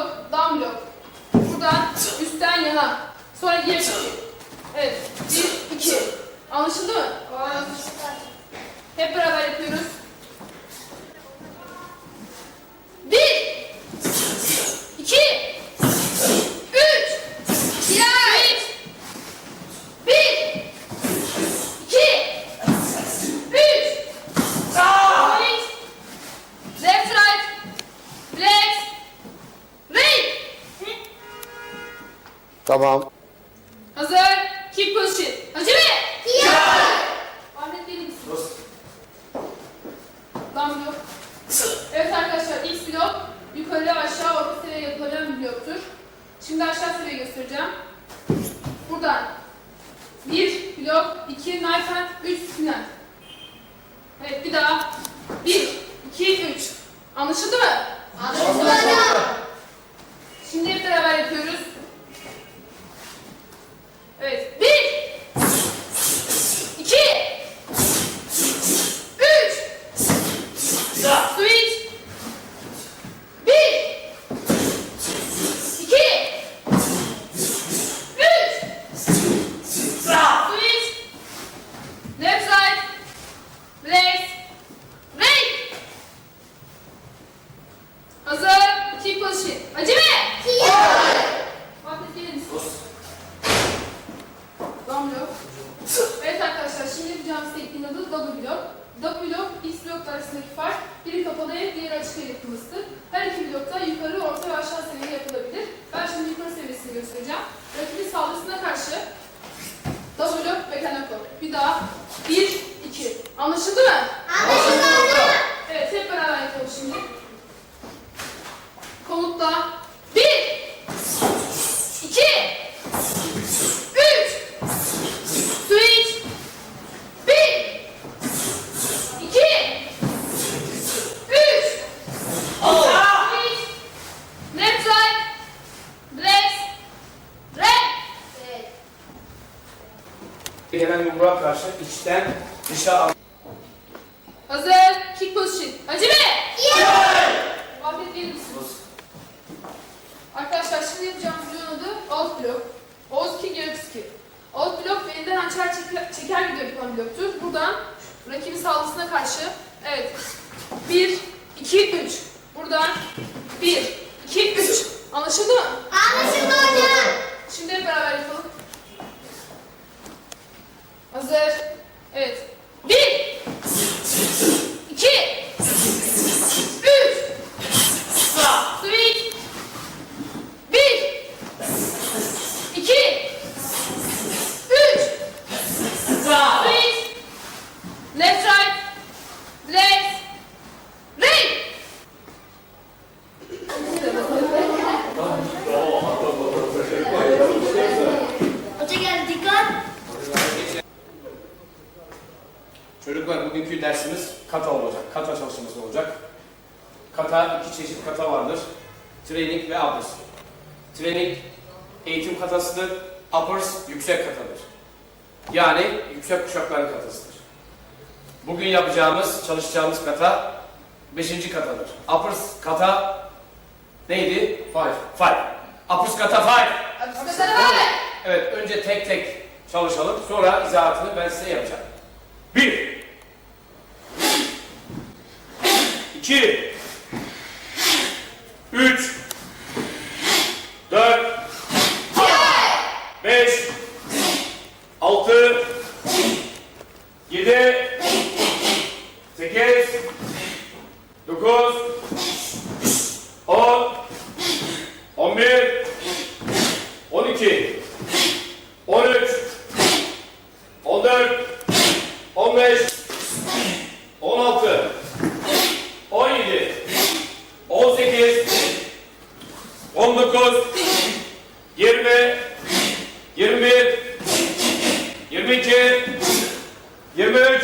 blok, down blok. Buradan üstten yana. Sonra geri Evet. Bir, iki. Anlaşıldı mı? Hep beraber yapıyoruz. Bir, iki, üç, bir, bir, iki, üç, right, left, right, left, right. Tamam. Hazır. Keep position. Acele. Ahmet gelir misin? Down blok. Evet arkadaşlar X blok yukarı aşağı orta seviye yapılabilen bir bloktur. Şimdi aşağı seviye göstereceğim. Buradan bir blok, iki knife hand, üç spinner. Evet bir daha. Bir, iki, üç. Anlaşıldı mı? Anlaşıldı. Şimdi hep beraber yapıyoruz. Evet. Bir. Kapalı el, diğeri açık el yapılmasıdır. Her iki blokta yukarı, orta ve aşağı seviye yapılabilir. Ben şimdi yukarı seviyesini göstereceğim. Rakibin saldırısına karşı double blok ve kanako. Bir daha. Bir, iki. Anlaşıldı mı? Evet hep beraber yapalım şimdi. Komutla. Bir, iki, üç, switch, bir, iki, üç, switch, left right, left, right. Gelen yumruğa karşı içten dışa al. Hazır, kick position. Acele. Muhabbet gelir misin? Arkadaşlar şimdi yapacağımız videonun adı alt blok. Oz kick, yarık skill. Alt blok belinden açar çeker, çeker gibi yapılan bloktur. Buradan rakibin saldırısına karşı evet 1, 2, 3. Buradan 1, 2, 3. Anlaşıldı mı? Şimdi hep beraber yapalım. Hazır. Evet. 1, 2, 3. Switch. Bir. İki. Üç. Switch. Left right. Left. Right. Çocuklar bugünkü dersimiz kata olacak. Kata çalışması olacak. Kata iki çeşit kata vardır. Training ve uppers. Training eğitim katasıdır. Uppers yüksek katadır. Yani yüksek kuşakların katasıdır. Bugün yapacağımız, çalışacağımız kata beşinci katadır. Uppers kata neydi? Five. Five. Uppers kata five. Mesela böyle. Evet, önce tek tek çalışalım. Sonra izahatını ben size yapacağım. Bir. İki. Üç. Dört. Beş. Altı. Yedi. Sekiz. Dokuz. On. On bir. On iki. 13 14 15 16 17 18 19 20 21 22 23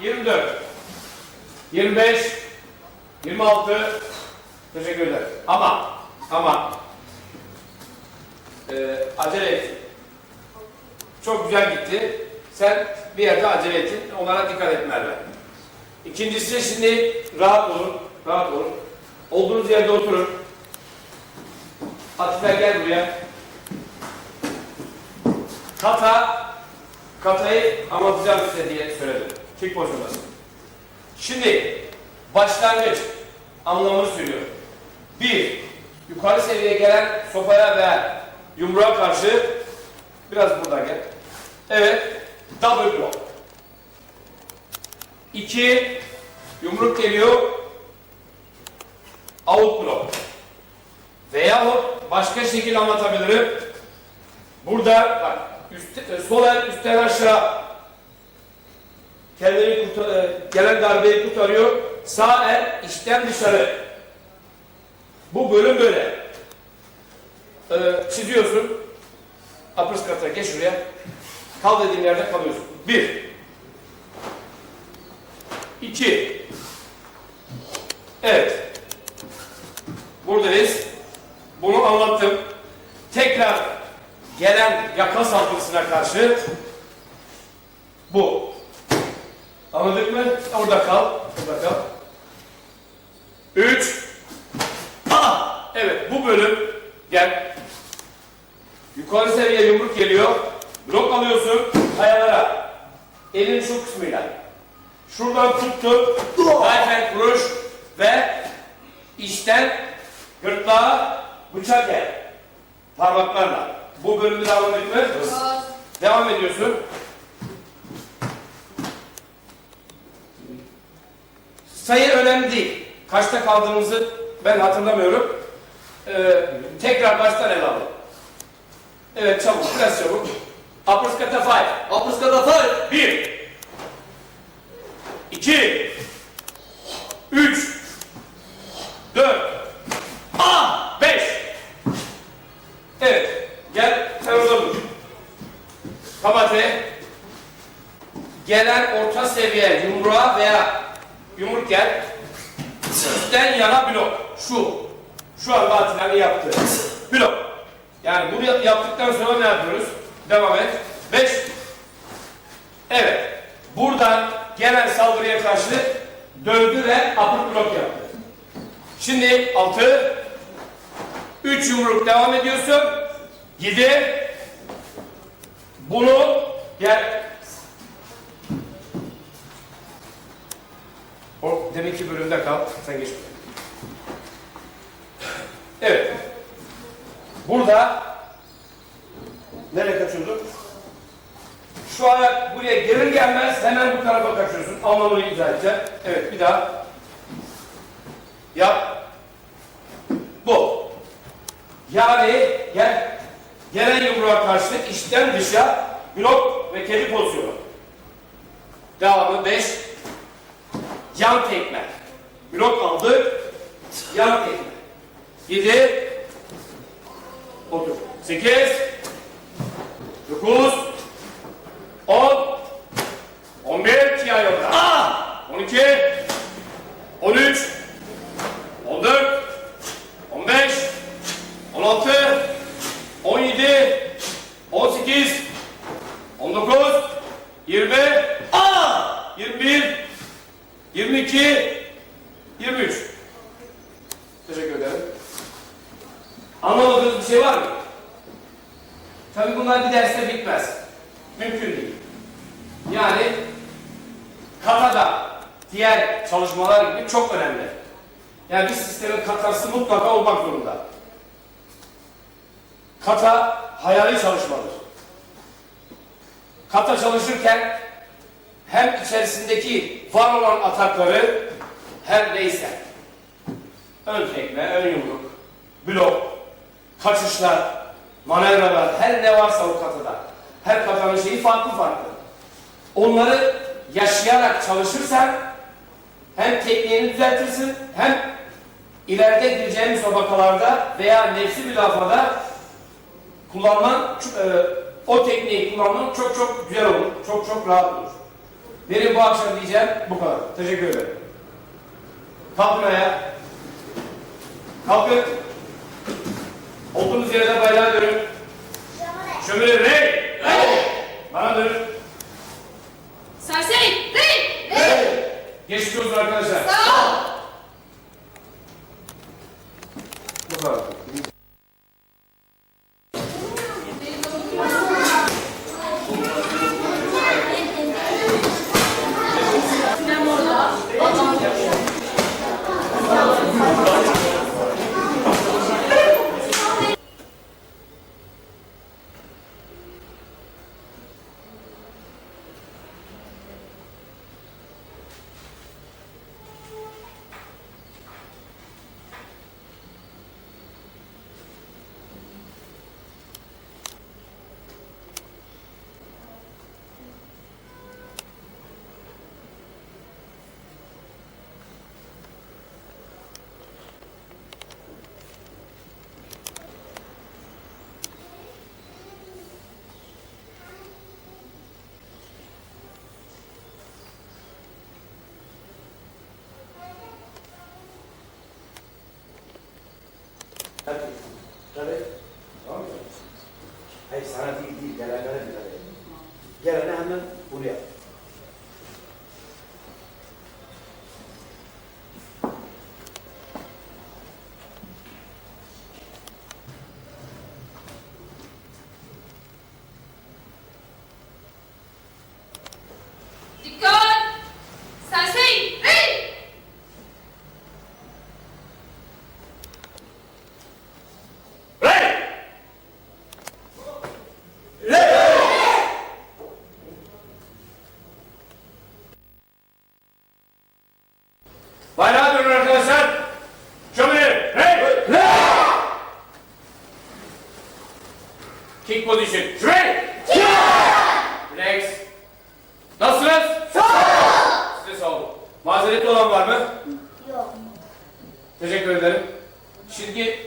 24 25 26 Teşekkürler. Ama ama e, acele et. Çok güzel gitti. Sen bir yerde acele ettin. Onlara dikkat et Merve. İkincisi şimdi rahat olun. Rahat olun. Olduğunuz yerde oturun. Atifer gel buraya. Kata, katayı anlatacağım size diye söyledim. Kick pozisyondasın. Şimdi başlangıç anlamını söylüyorum. Bir, yukarı seviyeye gelen sopaya veya yumruğa karşı biraz buradan gel. Evet, double block. İki, yumruk geliyor, out block. Veyahut başka şekil anlatabilirim. Burada bak, üstte, e, sol el üstten aşağı kendini kurtar, e, gelen darbeyi kurtarıyor. Sağ el içten dışarı. Bu bölüm böyle. Ee, çiziyorsun. Apırskata geç şuraya. Kal dediğin yerde kalıyorsun. Bir. İki. Evet. Buradayız. Bunu anlattım. Tekrar gelen yaka saldırısına karşı bu. Anladık mı? Orada kal. Orada kal. Üç. Aa! Evet bu bölüm gel. Yukarı seviye yumruk geliyor. Blok alıyorsun kayalara. Elin şu kısmıyla. Şuradan tuttu. Zaten vuruş ve içten gırtlağa bıçak gel. Parmaklarla. Bu bölümü de anladık mı? Devam ediyorsun. Sayı önemli değil. Kaçta kaldığımızı ben hatırlamıyorum. Ee, tekrar baştan ele alalım. Evet çabuk, biraz çabuk. Uppercut'a five. Uppercut'a five. Bir. İki. Üç. Dört. Aa! Beş. Evet. Gel sen orada dur. Kabate. Gelen orta seviye yumruğa veya yumruk gel. Üstten yana blok. Şu. Şu anda Atilla'nın yaptığı. Blok. Yani bunu yap- yaptıktan sonra ne yapıyoruz? Devam et. Beş. Evet. Buradan gelen saldırıya karşı döndü ve upper blok yaptı. Şimdi altı. Üç yumruk devam ediyorsun. Yedi. Bunu gel. O demek ki bölümde kal. Sen geç. Evet. Burada nereye kaçıyordun? Şu ayak buraya gelir gelmez hemen bu tarafa kaçıyorsun. Anlamını izah edeceğim. Evet bir daha. Yap. Bu. Yani gel, gelen yumruğa karşı içten dışa blok ve kedi pozisyonu. Devamı 5. Yan tekme. Blok aldı. Yan tekme. 7. Otur. 8. 9. 10. 11. Ki ayolda. 12. 13. 14. 15. 16, 17, 18, 19, 20, aa, 21, 22, 23. Teşekkür ederim. Anlamadığınız bir şey var mı? Tabii bunlar bir derste bitmez. Mümkün değil. Yani katada diğer çalışmalar gibi çok önemli. Yani bir sistemin katası mutlaka olmak zorunda. Kata hayali çalışmadır. Kata çalışırken hem içerisindeki var olan atakları her neyse ön tekme, ön yumruk, blok, kaçışlar, manevralar, her ne varsa o katada. Her katanın şeyi farklı farklı. Onları yaşayarak çalışırsan hem tekniğini düzeltirsin hem ileride gireceğimiz tabakalarda veya nefsi mülafada kullanman, e, o tekniği kullanman çok çok güzel olur. Çok çok rahat olur. Benim bu akşam diyeceğim bu kadar. Teşekkür ederim. Kalkın ayağa. Kalkın. Olduğunuz yerde bayrağa dönün. Şömine rey. Rey. Bana dönün. Serseri. Rey. Rey. Geçmiş olsun arkadaşlar. Sağ ol. Bu kadar. Tamam mı? Hayır sana değil değil. Gelenlere dikkat edin. Gelene hemen buraya. Dikkat! Sensei! Hey! Rey! Bayrağı dönün arkadaşlar. Şömine. Rey! Kick position. Şuraya. Relax. Nasılsınız? Sağ Size sağ olun. Mazeretli olan var mı? Yok. Teşekkür ederim. Şimdi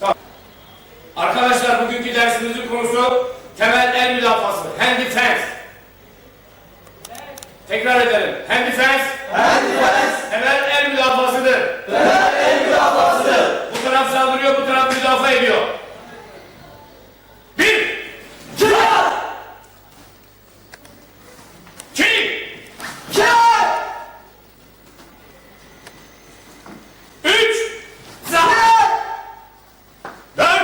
tamam. Arkadaşlar bugünkü dersimizin konusu temel el müdafası. Hand defense. Tekrar edelim. Hand defense. Hand defense. Temel el müdafasıdır. Temel el müdafası. Bu taraf saldırıyor, bu taraf müdafaa ediyor. Bir. İki. İki. Üç. Dört.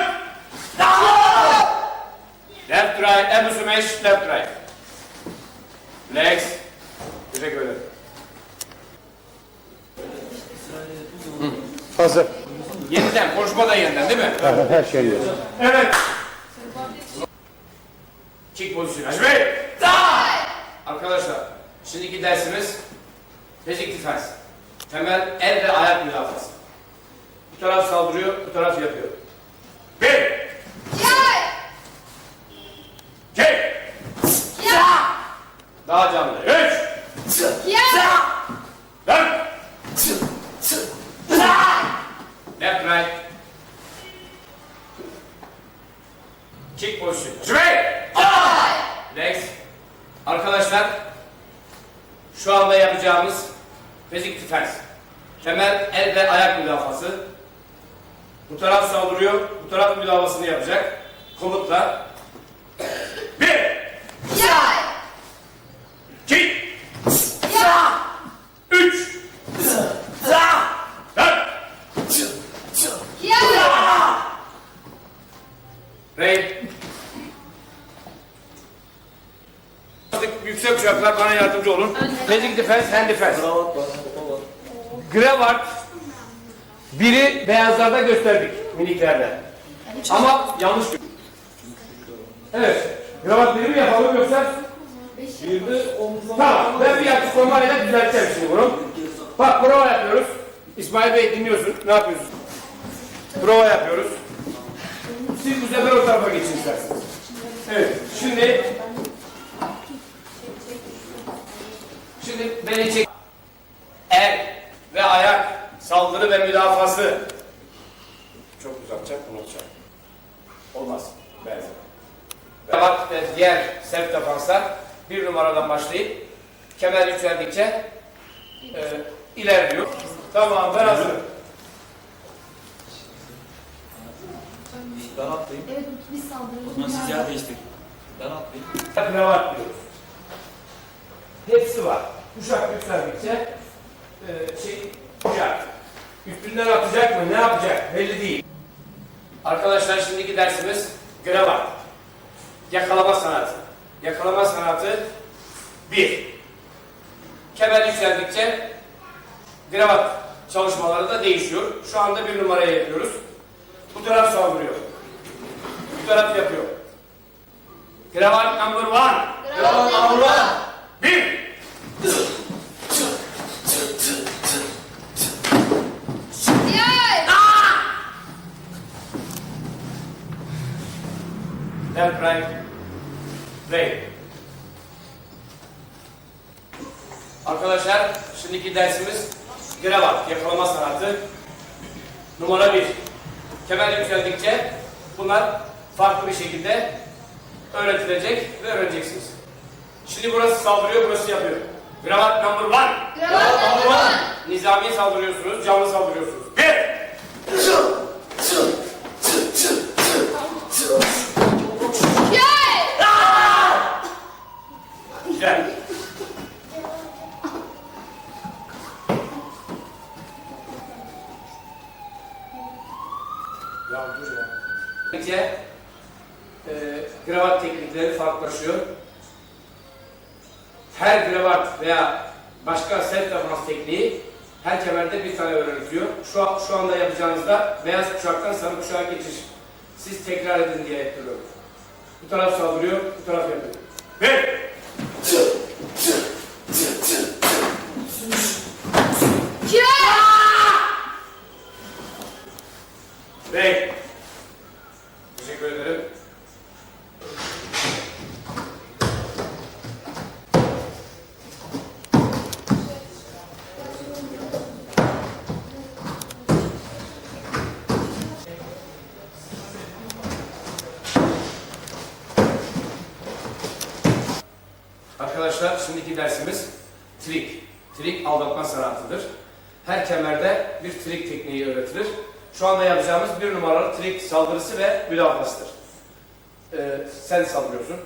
Left right, smash, left right. Legs. Teşekkür ederim. Hazır. Yeniden, konuşma da yeniden değil mi? Evet, her şey yok. Evet. Kick pozisyonu. Hacı Bey. Arkadaşlar, şimdiki dersimiz basic defense. Temel el ve ayak müdafası. Bu taraf saldırıyor, bu taraf yapıyor. Bir. İki. Daha canlı. Üç. Dört. Left right. Kick pozisyonu. Hacı Bey. Legs. Arkadaşlar şu anda yapacağımız basic defense. Temel el ve ayak müdafası. Bu taraf saldırıyor, bu taraf müdafasını yapacak. Komutla. Bir, iki, üç, dört, Rey. Artık yüksek uçaklar bana yardımcı Basic defense, hand defense. Gravart. Biri beyazlarda gösterdik miniklerde. Ama yanlış. Evet. Gravat biri mi yapalım yoksa? Tamam. Ben bir yapış formayla düzelteceğim şimdi bunu. Bak prova yapıyoruz. İsmail Bey dinliyorsun. Ne yapıyorsun? Prova yapıyoruz. Siz bu sefer o tarafa geçin isterseniz. Evet. Şimdi Şimdi beni çek. El ve ayak saldırı ve müdafası. Çok uzatacak, unutacak. Olmaz. Benzer. Bak ve diğer self defanslar bir numaradan başlayıp kemer yükseldikçe e, ilerliyor. Tamam ben hazırım. Ben atlayayım. Evet biz O zaman siz saldırıyoruz. yer değiştirin. Ben atlayayım. Kravat diyoruz. Hepsi var. Kuşak yükseldikçe e, şey kuşak. Üstünden atacak mı? Ne yapacak? Belli değil. Arkadaşlar şimdiki dersimiz kravat. Yakalama sanatı. Yakalama sanatı bir. Kemer yükseldikçe kravat çalışmaları da değişiyor. Şu anda bir numaraya yapıyoruz. Bu taraf saldırıyor. Bu taraf yapıyor. Kravat number one. Bir. Left, right, right. Arkadaşlar, şimdiki dersimiz gravat, yakalama sanatı. Numara bir. Kemer yükseldikçe bunlar farklı bir şekilde öğretilecek ve öğreneceksiniz. Şimdi burası saldırıyor, burası yapıyor. Gravat number one. Nizami saldırıyorsunuz, canlı saldırıyorsunuz. Her gravat veya başka self defans tekniği her kemerde bir tane öğretiliyor. Şu, şu anda yapacağınızda beyaz kuşaktan sarı kuşağa geçiş. Siz tekrar edin diye yapıyorum. Bu taraf saldırıyor, bu taraf yapıyor. Bir! Bey! Teşekkür ederim. Arkadaşlar şimdiki dersimiz trik. Trik aldatma sanatıdır. Her kemerde bir trik tekniği öğretilir. Şu anda yapacağımız bir numaralı trik saldırısı ve müdafasıdır. Ee, sen saldırıyorsun.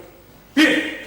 Bir!